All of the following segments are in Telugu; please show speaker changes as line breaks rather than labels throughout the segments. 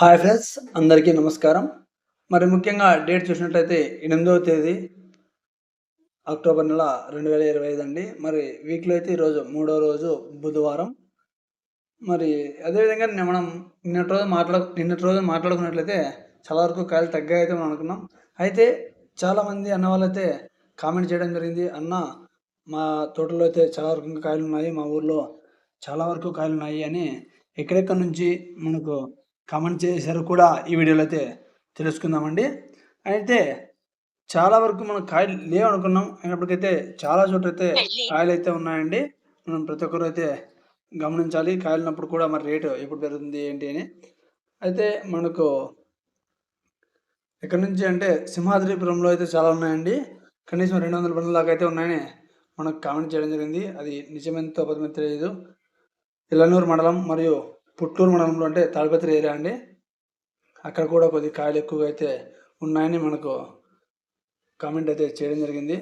హాయ్ ఫ్రెండ్స్ అందరికీ నమస్కారం. మరి ముఖ్యంగా డేట్ చూసినట్లయితే ఎనిమిదవ తేదీ అక్టోబర్ నెల రెండు వేల ఇరవై ఐదు అండి. మరి వీక్లో అయితే ఈరోజు మూడో రోజు బుధవారం. మరి అదేవిధంగా నేను మనం నిన్నటి రోజు మాట్లాడు నిన్నటి రోజు మాట్లాడుకున్నట్లయితే చాలా వరకు కాయలు తగ్గాయి అయితే మనం అనుకున్నాం. అయితే చాలామంది అన్న వాళ్ళైతే కామెంట్ చేయడం జరిగింది. అన్న మా తోటలో అయితే చాలా వరకు కాయలు ఉన్నాయి. మా ఊర్లో చాలా వరకు కాయలు ఉన్నాయి అని ఎక్కడెక్కడి నుంచి మనకు కామెంట్ చేశారు కూడా ఈ వీడియోలో అయితే తెలుసుకుందామండి. అయితే చాలా వరకు మనం కాయలు లేవు అనుకున్నాం అయినప్పటికైతే చాలా చోట్ల అయితే కాయలు అయితే ఉన్నాయండి. మనం ప్రతి ఒక్కరు అయితే గమనించాలి. కాయలున్నప్పుడు కూడా మరి రేటు ఎప్పుడు పెరుగుతుంది ఏంటి అని. అయితే మనకు ఎక్కడి నుంచి అంటే సింహాద్రిపురంలో అయితే చాలా ఉన్నాయండి. కనీసం రెండు వందల బండ్ల దాకా అయితే ఉన్నాయని మనకు కామెంట్ చేయడం జరిగింది. అది నిజమెంతో పదమే తెలియదు. ఇల్లనూరు మండలం మరియు పుట్టూరు మండలంలో అంటే తాడిపత్రి ఏరియా అండి. అక్కడ కూడా కొద్ది కాయలు ఎక్కువగా అయితే ఉన్నాయని మనకు కామెంట్ అయితే చేయడం జరిగింది.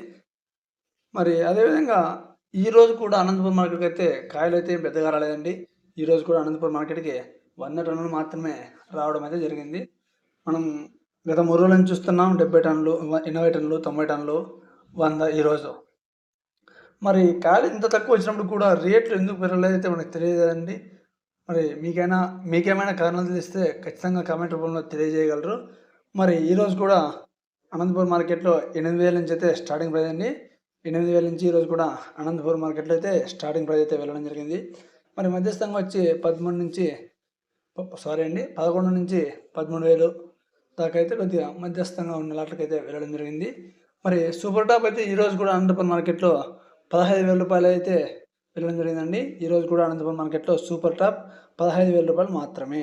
మరి అదేవిధంగా ఈరోజు కూడా అనంతపురం మార్కెట్కి అయితే కాయలు అయితే పెద్దగా రాలేదండి. ఈరోజు కూడా అనంతపురం మార్కెట్కి వంద టన్నులు మాత్రమే రావడం అయితే జరిగింది. మనం గత మూడు రోజుల నుంచి చూస్తున్నాం డెబ్బై టన్నులు ఎనభై టన్నులు తొంభై టన్నులు వంద ఈరోజు మరి కాయలు ఇంత తక్కువ వచ్చినప్పుడు కూడా రేట్లు ఎందుకు పెరగలేదైతే మనకు తెలియదు అండి మరి మీకైనా మీకేమైనా కారణాలు తెలిస్తే ఖచ్చితంగా కామెంట్ రూపంలో తెలియజేయగలరు. మరి ఈరోజు కూడా అనంతపూర్ మార్కెట్లో ఎనిమిది వేల నుంచి అయితే స్టార్టింగ్ ప్రైస్ అండి. ఎనిమిది వేల నుంచి ఈరోజు కూడా అనంతపూర్ మార్కెట్లో అయితే స్టార్టింగ్ ప్రైస్ అయితే వెళ్ళడం జరిగింది. మరి మధ్యస్థంగా వచ్చి పదమూడు నుంచి సారీ అండి పదకొండు నుంచి పదమూడు వేలు దాకా అయితే కొద్దిగా మధ్యస్థంగా ఉన్న లాట్లకైతే వెళ్ళడం జరిగింది. మరి సూపర్ టాప్ అయితే ఈరోజు కూడా అనంతపురం మార్కెట్లో పదహైదు వేల రూపాయలు అయితే వెళ్ళడం జరిగిందండి ఈరోజు కూడా అనంతపురం మార్కెట్లో సూపర్ టాప్ పదహైదు వేల రూపాయలు మాత్రమే.